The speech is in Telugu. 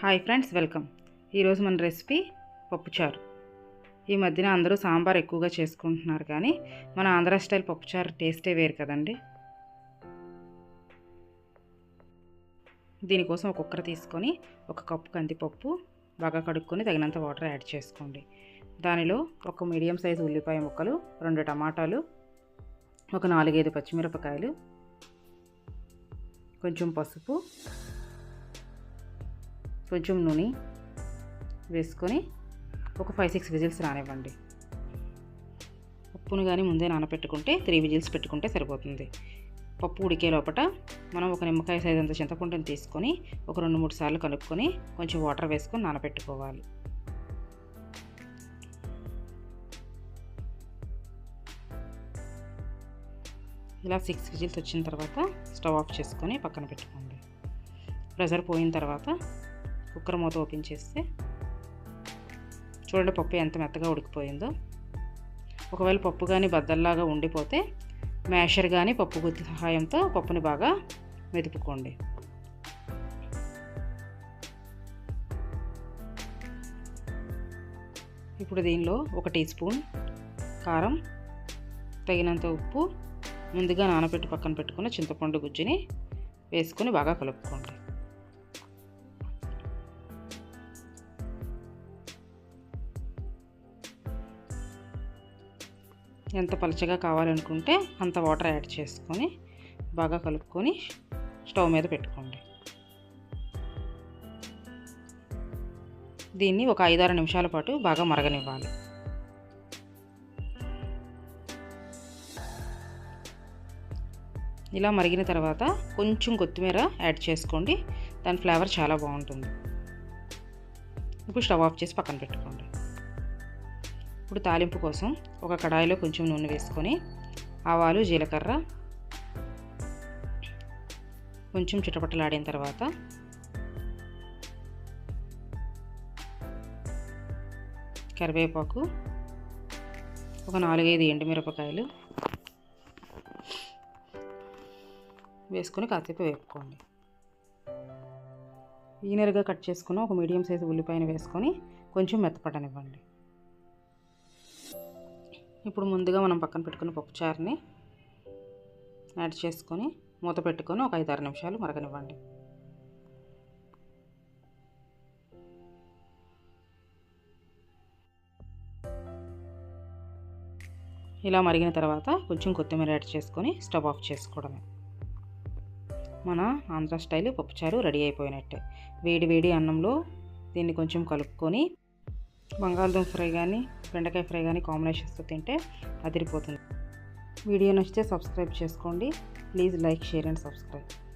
Hi friends welcome. ఈరోజు మన రెసిపీ పప్పుచారు. ఈ మధ్యన అందరూ సాంబార్ ఎక్కువగా చేసుకుంటున్నారు కానీ మన ఆంధ్ర స్టైల్ పప్పుచారు టేస్టే వేరు కదండి. దీనికోసం ఒక కుక్కర్ తీసుకొని ఒక కప్పు కందిపప్పు బాగా కడుక్కొని తగినంత వాటర్ యాడ్ చేసుకోండి. దానిలో ఒక మీడియం సైజు ఉల్లిపాయ ముక్కలు రెండు టమాటాలు ఒక నాలుగైదు పచ్చిమిరపకాయలు కొంచెం పసుపు కొంచెం నూనె వేసుకొని ఒక ఫైవ్ సిక్స్ విజిల్స్ రానివ్వండి. ఉప్పును కానీ ముందే నానబెట్టుకుంటే త్రీ విజిల్స్ పెట్టుకుంటే సరిపోతుంది. పప్పు ఉడికే లోపల మనం ఒక నిమ్మకాయ సైజ్ అంత చింతపండుని తీసుకొని ఒక రెండు మూడు సార్లు కలుపుకొని కొంచెం వాటర్ వేసుకొని నానబెట్టుకోవాలి ఇలా సిక్స్ విజిల్స్ వచ్చిన తర్వాత స్టవ్ ఆఫ్ చేసుకొని పక్కన పెట్టుకోండి. ప్రెషర్ పోయిన తర్వాత కుక్కర్ మూత ఓపెన్ చేస్తే చూడండి పప్పు ఎంత మెత్తగా ఉడికిపోయిందో. ఒకవేళ పప్పు కానీ బద్దల్లాగా ఉండిపోతే మ్యాషర్ కానీ పప్పు గుత్తి సహాయంతో పప్పుని బాగా మెదుపుకోండి. ఇప్పుడు దీనిలో ఒక టీ స్పూన్ కారం తగినంత ఉప్పు ముందుగా నానబెట్టి పక్కన పెట్టుకున్న చింతపండు గుజ్జుని వేసుకొని బాగా కలుపుకోండి. ఎంత పలచగా కావాలనుకుంటే అంత వాటర్ యాడ్ చేసుకొని బాగా కలుపుకొని స్టవ్ మీద పెట్టుకోండి. దీన్ని ఒక ఐదారు నిమిషాల పాటు బాగా మరగనివ్వాలి. ఇలా మరిగిన తర్వాత కొంచెం కొత్తిమీర యాడ్ చేసుకోండి. దాని ఫ్లేవర్ చాలా బాగుంటుంది. ఇప్పుడు స్టవ్ ఆఫ్ చేసి పక్కన పెట్టుకోండి. ఇప్పుడు తాలింపు కోసం ఒక కడాయిలో కొంచెం నూనె వేసుకొని ఆవాలు జీలకర్ర కొంచెం చిటపటలాడిన తర్వాత కరివేపాకు ఒక నాలుగైదు ఎండుమిరపకాయలు వేసుకొని కాసేపు వేపుకోండి. ఈనర్గా కట్ చేసుకున్న ఒక మీడియం సైజు ఉల్లిపాయను వేసుకొని కొంచెం మెత్తపడనివ్వండి ఇప్పుడు ముందుగా మనం పక్కన పెట్టుకున్న పప్పుచారుని యాడ్ చేసుకొని మూత పెట్టుకొని ఒక ఐదారు నిమిషాలు మరగనివ్వండి. ఇలా మరిగిన తర్వాత కొంచెం కొత్తిమీర యాడ్ చేసుకొని స్టవ్ ఆఫ్ చేసుకోవడమే. మన ఆంధ్ర స్టైల్ పప్పుచారు రెడీ అయిపోయినట్టే. వేడి వేడి అన్నంలో దీన్ని కొంచెం కలుపుకొని బంగాళదుంప ఫ్రై కానీ బెండకాయ ఫ్రై కానీ కాంబినేషన్స్తో తింటే అదిరిపోతుంది. వీడియో నచ్చితే సబ్స్క్రైబ్ చేసుకోండి. Please like share and subscribe.